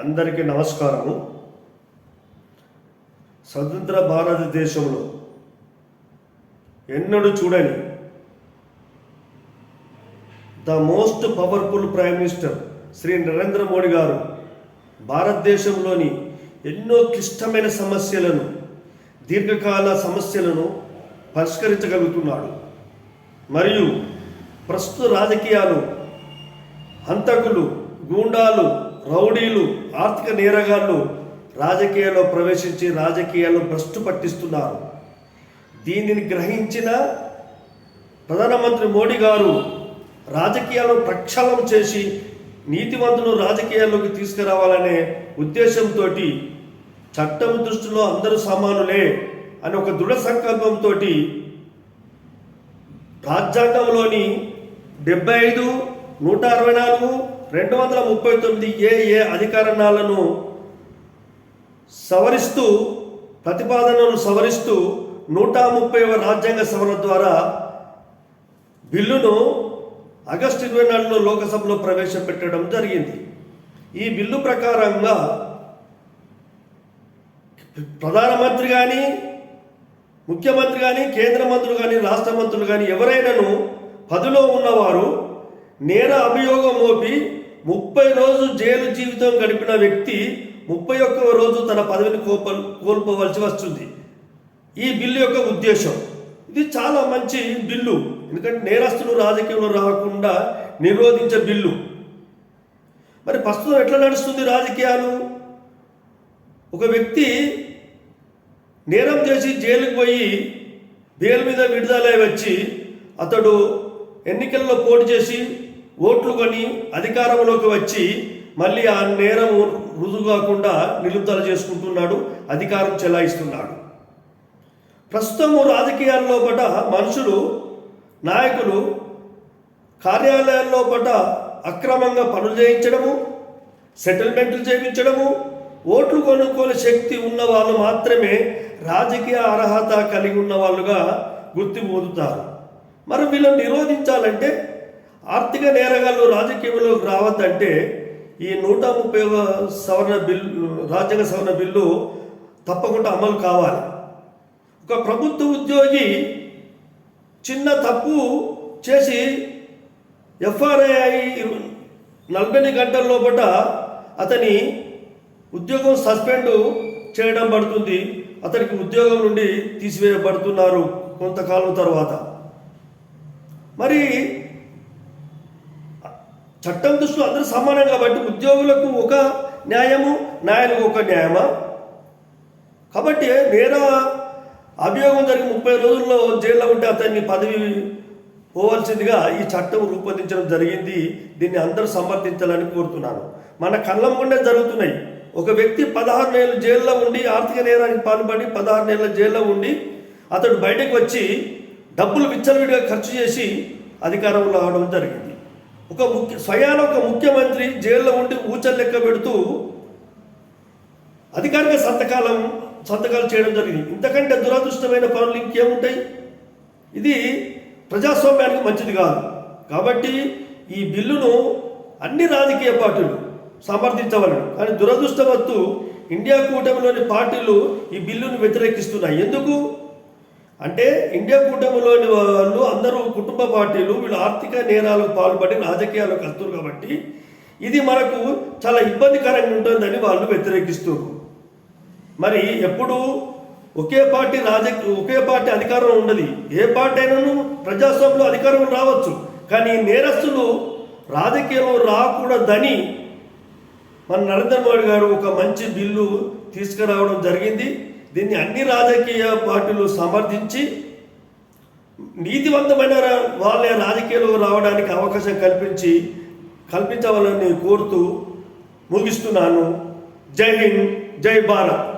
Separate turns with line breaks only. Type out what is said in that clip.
అందరికీ నమస్కారము. స్వతంత్ర భారతదేశంలో ఎన్నడూ చూడని the most powerful prime minister Shri Narendra Modi గారు భారతదేశంలోని ఎన్నో క్లిష్టమైన సమస్యలను దీర్ఘకాల సమస్యలను పరిష్కరించగలుగుతున్నాడు. మరియు ప్రస్తుత రాజకీయాలు హంతకులు గూండాలు రౌడీలు ఆర్థిక నేరగాళ్ళు రాజకీయాల్లో ప్రవేశించి రాజకీయాల్లో భ్రష్టు పట్టిస్తున్నారు. దీనిని గ్రహించిన ప్రధానమంత్రి మోడీ గారు రాజకీయాలను ప్రక్షాళన చేసి నీతివంతులు రాజకీయాల్లోకి తీసుకురావాలనే ఉద్దేశంతో చట్టం దృష్టిలో అందరూ సమానులే అని ఒక దృఢ సంకల్పంతో రాజ్యాంగంలోని డెబ్బై ఐదు నూట అరవై నాలుగు రెండు వందల ముప్పై తొమ్మిది ఏఏ అధికారణాలను సవరిస్తూ ప్రతిపాదనలు సవరిస్తూ నూట ముప్పై రాజ్యాంగ సవరణ ద్వారా బిల్లును ఆగస్టు ఇరవై నాలుగులో లోకసభలో ప్రవేశపెట్టడం జరిగింది. ఈ బిల్లు ప్రకారంగా ప్రధానమంత్రి కానీ ముఖ్యమంత్రి కానీ కేంద్ర మంత్రులు కానీ రాష్ట్ర మంత్రులు కానీ ఎవరైనాను పదిలో ఉన్నవారు నేర అభియోగం మోపి ముప్పై రోజు జైలు జీవితం గడిపిన వ్యక్తి ముప్పై ఒక్క రోజు తన పదవిని కోప కోల్పోవలసి వస్తుంది. ఈ బిల్లు యొక్క ఉద్దేశం. ఇది చాలా మంచి బిల్లు. ఎందుకంటే నేరస్తులు రాజకీయంలో రాకుండా నిరోధించే బిల్లు. మరి ప్రస్తుతం ఎట్లా నడుస్తుంది రాజకీయాలు? ఒక వ్యక్తి నేరం చేసి జైలుకు పోయి బెయిల్ మీద విడుదలై వచ్చి అతడు ఎన్నికల్లో పోటీ చేసి ఓట్లు కొని అధికారంలోకి వచ్చి మళ్ళీ ఆ నేరం రుజువు కాకుండా నిలుపుదల చేసుకుంటున్నాడు అధికారం చెలాయిస్తున్నాడు. ప్రస్తుతము రాజకీయాల్లో పట మనుషులు నాయకులు కార్యాలయాల్లో పట అక్రమంగా పనులు చేయించడము సెటిల్మెంట్లు చేయించడము ఓట్లు కొనుక్కోని శక్తి ఉన్న వాళ్ళు మాత్రమే రాజకీయ అర్హత కలిగి ఉన్న వాళ్ళుగా గుర్తింపు పొందుతారు. మరి వీళ్ళని నిరోధించాలంటే ఆర్థిక నేరగాళ్ళు రాజకీయంలోకి రావద్దంటే ఈ నూట ముప్పై సవరణ బిల్లు రాజ్యాంగ సవరణ బిల్లు తప్పకుండా అమలు కావాలి. ఒక ప్రభుత్వ ఉద్యోగి చిన్న తప్పు చేసి ఎఫ్ఆర్ఐ నలభై గంటల లోపల అతని ఉద్యోగం సస్పెండ్ చేయడం పడుతుంది. అతనికి ఉద్యోగం నుండి తీసివేయబడుతున్నారు కొంతకాలం తర్వాత. మరి చట్టం దృష్టిలో అందరూ సమానం కాబట్టి ఉద్యోగులకు ఒక న్యాయము న్యాయాలకు ఒక న్యాయమా? కాబట్టి నేర అభియోగం జరిగిన ముప్పై రోజుల్లో జైల్లో ఉంటే అతన్ని పదవి పోవాల్సిందిగా ఈ చట్టం రూపొందించడం జరిగింది. దీన్ని అందరూ సమర్థించాలని కోరుతున్నాను. మన కళ్ళం ముందే జరుగుతున్నాయి. ఒక వ్యక్తి పదహారు నెలలు జైల్లో ఉండి ఆర్థిక నేరానికి పాల్పడి పదహారు నెలల జైల్లో ఉండి అతడు బయటకు వచ్చి డబ్బులు విచ్చలవిడిగా ఖర్చు చేసి అధికారంలో రావడం జరిగింది. ఒక ముఖ్య స్వయాన ఒక ముఖ్యమంత్రి జైల్లో ఉండి ఊచలు లెక్క పెడుతూ అధికారిక సంతకాలం సంతకాలు చేయడం జరిగింది. ఇంతకంటే దురదృష్టమైన పనులు ఇంకేముంటాయి? ఇది ప్రజాస్వామ్యానికి మంచిది కాదు. కాబట్టి ఈ బిల్లును అన్ని రాజకీయ పార్టీలు సమర్థించవలను. కానీ దురదృష్టవత్తు ఇండియా కూటమిలోని పార్టీలు ఈ బిల్లును వ్యతిరేకిస్తున్నాయి. ఎందుకు? అంటే ఇండియా కూటమిలోని వాళ్ళు అందరూ కుటుంబ పార్టీలు వీళ్ళు ఆర్థిక నేరాలకు పాల్పడి రాజకీయాలకు వస్తారు కాబట్టి ఇది మనకు చాలా ఇబ్బందికరంగా ఉంటుందని వాళ్ళు వ్యతిరేకిస్తున్నారు. మరి ఎప్పుడు ఒకే పార్టీ రాజకీయ ఒకే పార్టీ అధికారం ఉండదు. ఏ పార్టీ అయినాను ప్రజాస్వామ్యంలో అధికారం రావచ్చు. కానీ నేరస్తులు రాజకీయంలో రాకూడదని మన నరేంద్ర మోడీ గారు ఒక మంచి బిల్లు తీసుకురావడం జరిగింది. దీన్ని అన్ని రాజకీయ పార్టీలు సమర్థించి నీతివంతమైన వాళ్ళ వాళ్ళే రావడానికి అవకాశం కల్పించి కల్పించవాలని కోరుతూ ముగిస్తున్నాను. జై హింద్ జై భారత్.